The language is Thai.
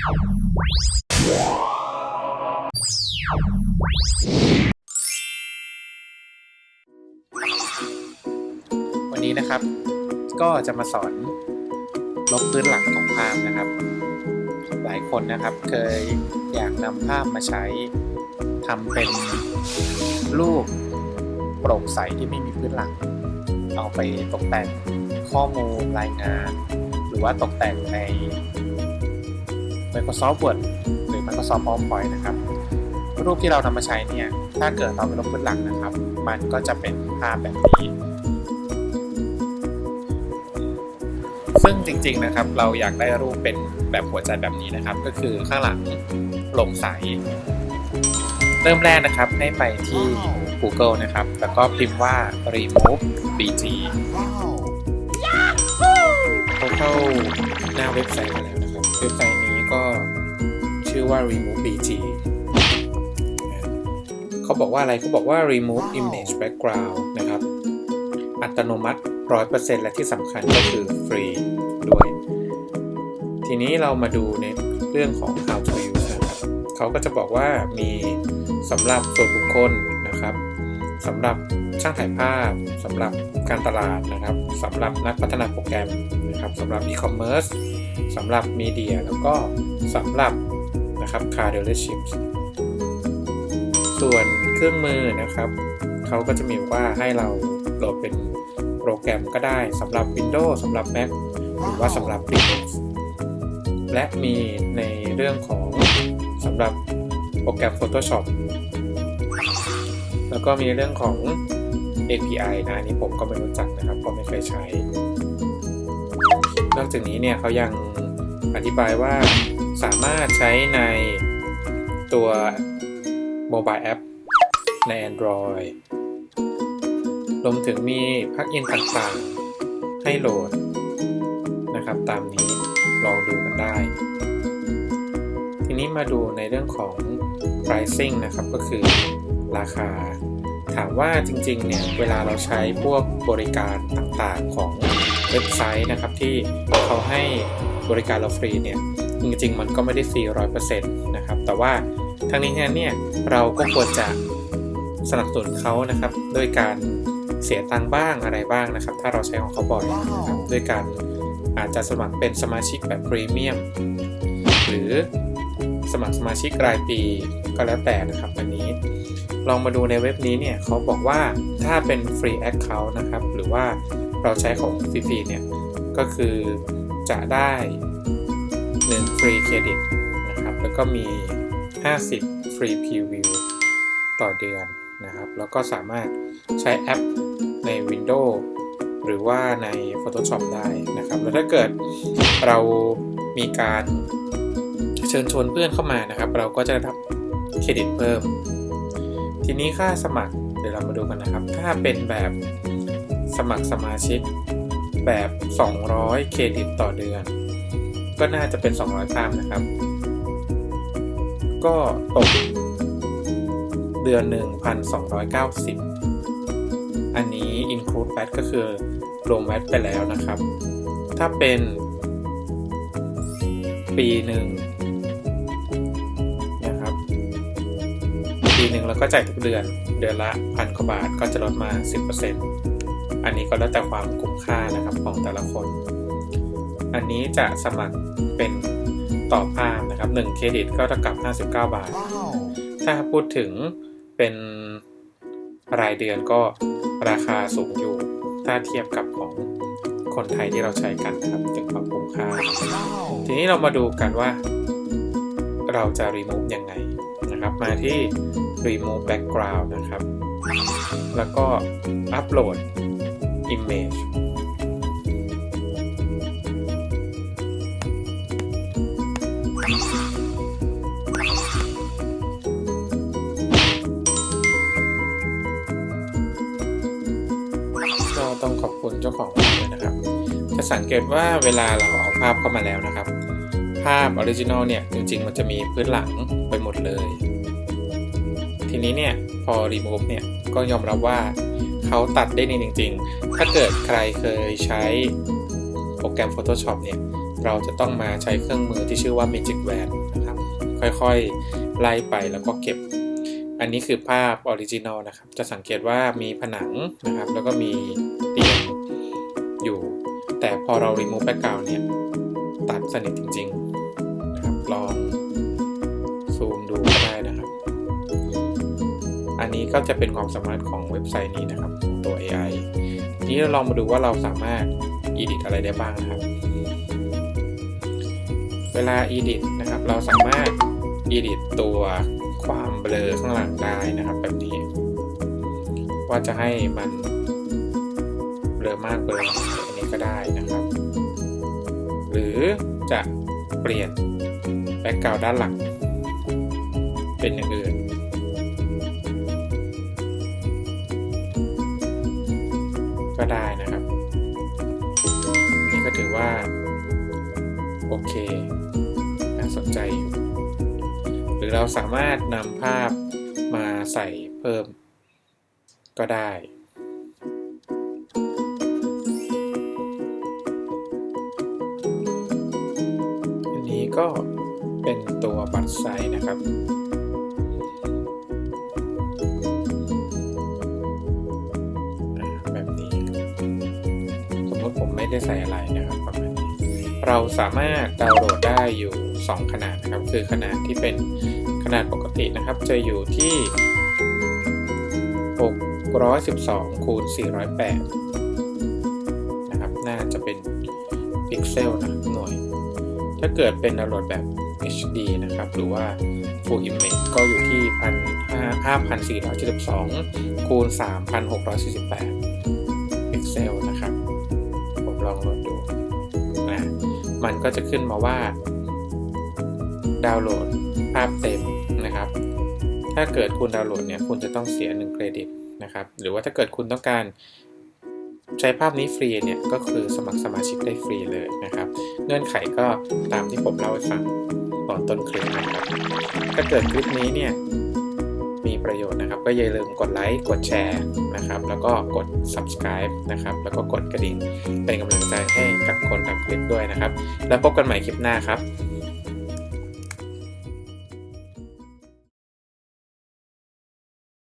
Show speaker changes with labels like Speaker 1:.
Speaker 1: วันนี้นะครับ ก็จะมาสอนลบพื้นหลังของภาพนะครับ หลายคนนะครับเคยอยากนำภาพมาใช้ทำเป็นรูปโปร่งใสที่ไม่มีพื้นหลัง เอาไปตกแต่งข้อมูลรายงาน หรือว่าตกแต่งใน Microsoft Word หรือ Microsoft PowerPoint นะครับ รูปที่เรานำมาใช้เนี่ย ถ้าเกิดเราไปลบพื้นหลังนะครับ มันก็จะเป็นภาพแบบนี้ ซึ่งจริงๆนะครับ เราอยากได้รูปเป็นแบบหัวใจแบบนี้นะครับ ก็คือข้างหลังโปร่งใส เริ่มแรกนะครับ ให้ไปที่ Google นะครับ แล้วก็พิมพ์ว่า remove bg เขาเข้าหน้าเว็บไซต์มาแล้วนะครับ เว็บไซต์นี้ก็ ชื่อว่า remove bg เขาบอกว่าอะไรเขาบอกว่า remove image background นะครับ อัตโนมัติ 100%และที่สำคัญก็คือฟรีด้วย ทีนี้เรามาดูในเรื่องของ how to use นะครับเขาก็จะบอกว่ามีสำหรับส่วนบุคคลนะครับสำหรับช่างถ่ายภาพสำหรับการตลาดนะครับสำหรับนักพัฒนาโปรแกรมนะครับสำหรับ e-commerce สำหรับมีเดียแล้วก็สำหรับ นะครับ car dealerships ส่วนเครื่องมือนะครับ เขาก็จะมีว่าให้เราโหลดเป็นโปรแกรมก็ได้สำหรับ Windows สำหรับ Mac หรือว่าสำหรับ Linux และมีในเรื่องของสำหรับโปรแกรม Photoshop แล้วก็มีเรื่องของ API นะอันนี้ผมก็ไม่รู้จักนะครับเพราะไม่เคยใช้ นอกจากนี้เนี่ยเขายังอธิบายว่า สามารถใช้ในตัว Mobile App ใน Android รวมถึงมีพักอินต่างๆ ให้โหลดนะครับ ตามนี้ลองดูกันได้ ทีนี้มาดูในเรื่องของ pricing นะครับ ก็คือราคา ถามว่าจริงๆ เนี่ย เวลาเราใช้พวกบริการต่างๆ ของเว็บไซต์นะครับ ที่เขาให้บริการเราฟรีเนี่ย จริง ๆ มันก็ไม่ได้ฟรีร้อยเปอร์เซ็นต์นะครับ แต่ว่าทั้งนี้ทั้งนั้นเนี่ยเราก็ควรจะสนับสนุนเขานะครับด้วยการเสียตังค์บ้างอะไรบ้างนะครับ ถ้าเราใช้ของเขาบ่อยนะครับด้วยการอาจจะสมัครเป็นสมาชิกแบบพรีเมียมหรือสมัครสมาชิกรายปีก็แล้วแต่นะครับอันนี้ ลองมาดูในเว็บนี้เนี่ยเขาบอกว่าถ้าเป็นฟรี Account นะครับ หรือว่าเราใช้ของฟรีๆเนี่ยก็คือจะได้ 1ฟรีเครดิตนะครับ แล้วก็มี 50 ฟรีพรีวิวต่อเดือนนะครับ แล้วก็สามารถใช้แอปใน Windows หรือว่าใน Photoshop ได้นะครับ แล้วถ้าเกิดเรามีการเชิญชวนเพื่อนเข้ามานะครับ เราก็จะได้รับเครดิตเพิ่ม ทีนี้ค่าสมัครเดี๋ยวเรามาดูกันนะครับ ถ้าเป็นแบบสมัครสมาชิกแบบ 200 เครดิตต่อเดือน ก็น่าจะเป็น 200ตามนะครับ ก็ตก เดือนหนึ่ง1,290อันนี้ include VAT ก็คือรวม VAT ไปแล้วนะครับ ถ้าเป็นปีหนึ่งนะครับ ปีหนึ่งแล้วก็จ่ายทุกเดือนเดือนละพันกว่าบาทก็จะลดมา 10%อันนี้ก็แล้วแต่ความคุ้มค่านะครับของแต่ละคน อันนี้จะสมัครเป็นต่อภาพนะครับ1เครดิตก็เท่ากับ 59 บาท ถ้าพูดถึงเป็นรายเดือนก็ราคาสูงอยู่ ถ้าเทียบกับของคนไทยที่เราใช้กันนะครับถึงความคุ้มค่า ทีนี้เรามาดูกันว่า เราจะ remove ยังไงนะครับ มาที่ remove background นะครับ แล้วก็ upload image คุณเจ้าของภาพด้วยนะครับ จะสังเกตว่าเวลาเราเอาภาพเข้ามาแล้วนะครับ ภาพออริจินอลเนี่ยจริงๆ มันจะมีพื้นหลังไปหมดเลย ทีนี้เนี่ยพอ remove เนี่ยก็ยอมรับว่าเขาตัดได้ดีจริง ๆ ถ้าเกิดใครเคยใช้โปรแกรม Photoshop เนี่ยเราจะต้องมาใช้เครื่องมือที่ชื่อว่า Magic Wand นะครับ ค่อยๆ ไล่ไปแล้วก็เก็บ อันนี้คือภาพออริจินอลนะครับ จะสังเกตว่ามีผนังนะครับ แล้วก็มี อเรา remove background เนี่ย ตัดสนิทจริงๆนะครับลองซูมดูก็ได้นะครับ อันนี้ก็จะเป็นความสามารถของเว็บไซต์นี้นะครับของตัว AI ทีนี้เราลองมาดูว่าเราสามารถ edit อะไรได้บ้างนะครับ เวลา edit นะครับ เราสามารถ edit ตัวความเบลอข้างหลังได้นะครับแบบนี้ ว่าจะให้มันเบลอมากเบลอน้อยอันนี้ก็ได้นะครับ จะเปลี่ยนแบ็กกราวด์ด้านหลังเป็นอย่างอื่นก็ได้นะครับ นี่ก็ถือว่า โอเคน่าสนใจอยู่หรือเราสามารถนำภาพมาใส่เพิ่มก็ได้ ก็เป็นตัวบัตรไซส์นะครับ แบบนี้ สมมติผมไม่ได้ใส่อะไรนะครับประมาณนี้เราสามารถดาวน์โหลดได้อยู่ 2 ขนาดนะครับ คือขนาดที่เป็นขนาดปกตินะครับ จะอยู่ที่ 612คูณ408 นะครับ น่าจะเป็นพิกเซลนะหน่วย ถ้าเกิดเป็นดาวน์โหลดแบบ HD นะครับ หรือว่า Full Image ก็อยู่ที่5,472คูณ3,648พิกเซลนะครับ ผมลองโหลดดูนะมันก็จะขึ้นมาว่า ดาวน์โหลดภาพเต็มนะครับ ถ้าเกิดคุณดาวน์โหลดเนี่ย คุณจะต้องเสีย 1 เครดิตนะครับ หรือว่าถ้าเกิดคุณต้องการ ใช้ภาพนี้ฟรีเนี่ยก็คือสมัครสมาชิกได้ฟรีเลยนะครับ เงื่อนไขก็ตามที่ผมเล่าให้ฟังตอนต้นคลิปนะครับ ถ้าเกิดคลิปนี้เนี่ยมีประโยชน์นะครับ ก็อย่าลืมกดไลค์กดแชร์นะครับ แล้วก็กด subscribe นะครับ แล้วก็กดกระดิ่งเป็นกำลังใจให้กับคนทำคลิปด้วยนะครับ แล้วพบกันใหม่คลิปหน้าครับ